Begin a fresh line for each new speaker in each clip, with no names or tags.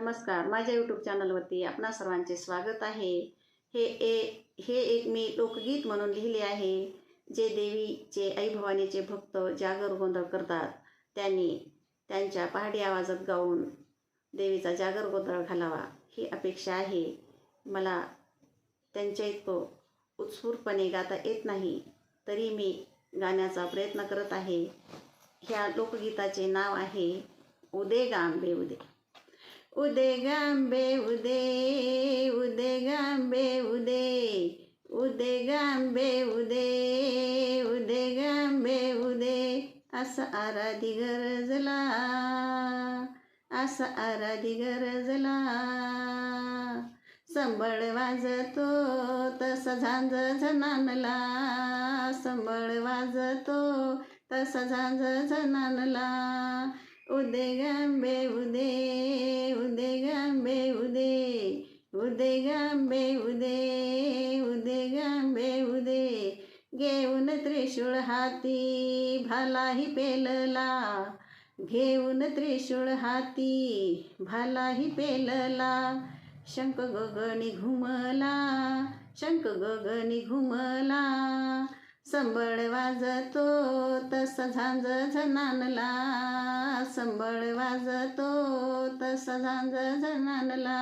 नमस्कार. माझ्या यूट्यूब चॅनलवरती आपणा सर्वांचे स्वागत आहे. हे ए हे एक मी लोकगीत म्हणून लिहिले आहे जे देवीचे आई भवानीचे भक्त जागर गोंधळ करतात. त्यांनी त्यांच्या पहाडी आवाजात गाऊन देवीचा जागर गोंधळ घालावा. ही अपेक्षा आहे. मला त्यांच्या इतकं उत्स्फूर्तपणे गाता येत नाही तरी मी गाण्याचा प्रयत्न करत आहे. ह्या लोकगीताचे नाव आहे उदे गांबे उदे. उदे गांबे उदे उदे गांबे उदे उदे गांबे उदे उदे गांबे उदे असं आराधी गरजला असं आराधी गरजला. संबळ वाजतो तसा झांज झनानला संबळ वाजतो तसा झांज झनानला उदे गांबे उदे उदे गांबे उदे उदे गांबे उदे उदे गांबे उदे घेऊन त्रिशूळ हाती भालाही पेलला घेऊन त्रिशूळ हाती भालाही पेलला शंख गगनी घुमला शंख गगनी घुमला संबळ वाजतो तसा झांज झनानला संबळ वाजतो तसा झांज झनानला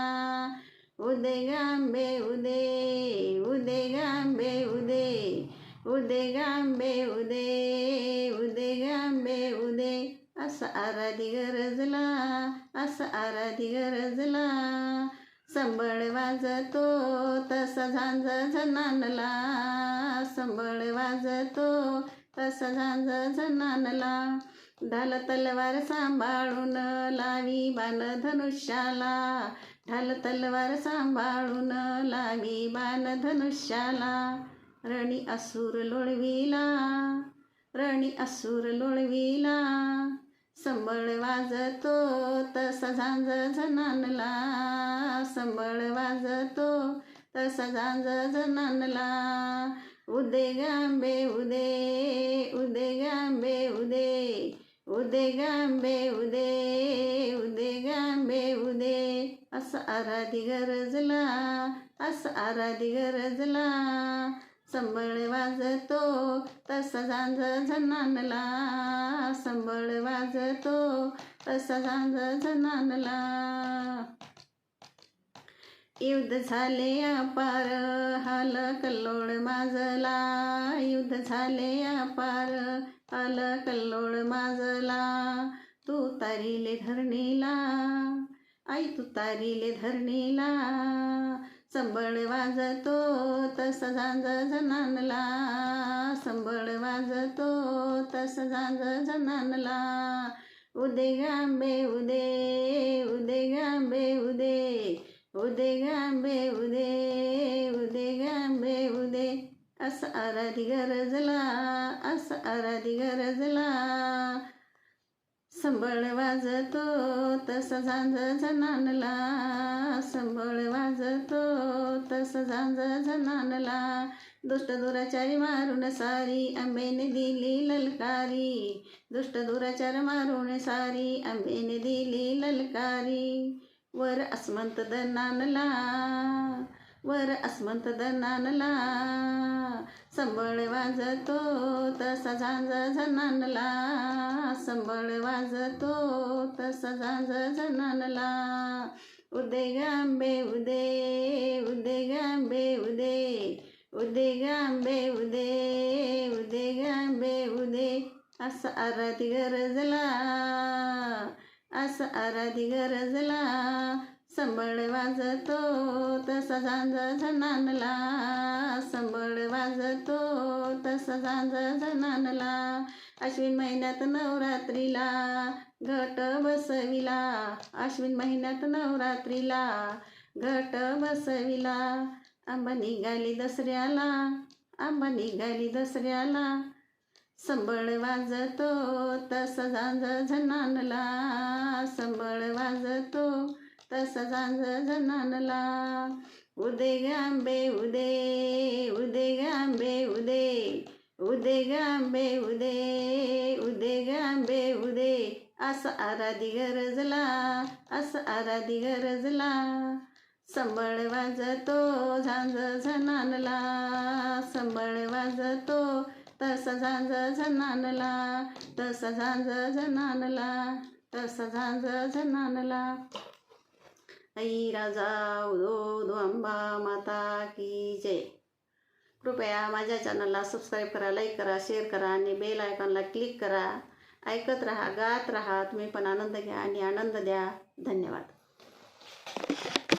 उदे गांबे उदे उदे गांबे उदे. उदे गांबे उदे उदे गांबे उदे. असं आराधी गरजला असं आराधी गरजला. संबळ वाजतो तसा झांज झनानला संबळ वाजतो तसा झांज झनानला ढाल तलवार सांभाळून लावी बाण धनुष्याला. ढाल तलवार सांभाळून लावी बाण धनुष्याला. रणी असुर लोळविला रणी असुर लोळविला. संबळ वाजतो तसा झांज झनानला संबळ वाजतो तसा झांज झनानला उदे गांबे उदे उदे गांबे उदे. उदे गांबे उदे उदे गांबे उदे. असं आराधी गरजला असं आराधी गरजला. संबळ वाजतो तसा झांज झनानला संबळ वाजतो तसा झांज झनानला युद्ध झाले अपार हाल कल्लोळ माजला. युद्ध झाले अपार हाल कल्लोळ माजला. तू तारिले धरणीला आई तू तारिले धरणीला. संबळ वाजतो तसा झांज जनानला. संबळ वाजतो तसा झांज जनानला. उदे गांबे उदे उदे गांबे उदे. उदे गांबे उदे उदे गांबे उदे. असं आराधी गरजला असं आराधी गरजला. संबळ वाजतो तसं झांज झनानला संबळ वाजतो तसं झांज झनानला दुष्ट दुराचारी मारून सारी आंबेने दिली ललकारी. दुष्ट दुराचार मारून सारी आंबेने दिली ललकारी. वर अस्मंत दनानला वर अस्मंत दनानला संबळ वाजतो तसा झांज झनानला संबळ वाजतो तसा झांज झनानला उदे गांबे उदे उदे गांबे उदे. उदे गांबे उदे उदे गांबे उदे. असं आराधी गरजला असं आराधी गरजला. संबळ वाजतो तसा झांज झनानला संबळ वाजतो तसा झांज झनानला अश्विन महिन्यात नवरात्रीला घट बसविला. अश्विन महिन्यात नवरात्रीला घट बसविला. आंबा निघाली दसऱ्याला आंबा निघाली दसऱ्याला. संबळ वाजतो तसा झांज झनानला संबळ वाजतो तसा झांज जनानला. उदे गांबे उदे. उदे गांबे उदे. उदे गांबे उदे. उदे गांबे उदे. असा आराधी गरजला असा आराधी गरजला. संबळ वाजतो झांज झनानला संबळ वाजतो तसा झांज झनानला तसा झांज झनानला तसा झांज झनानला राजा उदो अंबा माता की जय. कृपया माझ्या चॅनलला सबस्क्राईब करा लाईक करा शेअर करा आणि बेल आयकॉनला क्लिक करा. ऐकत राहा गात राहा तुम्ही पण आनंद घ्या आणि आनंद द्या. धन्यवाद.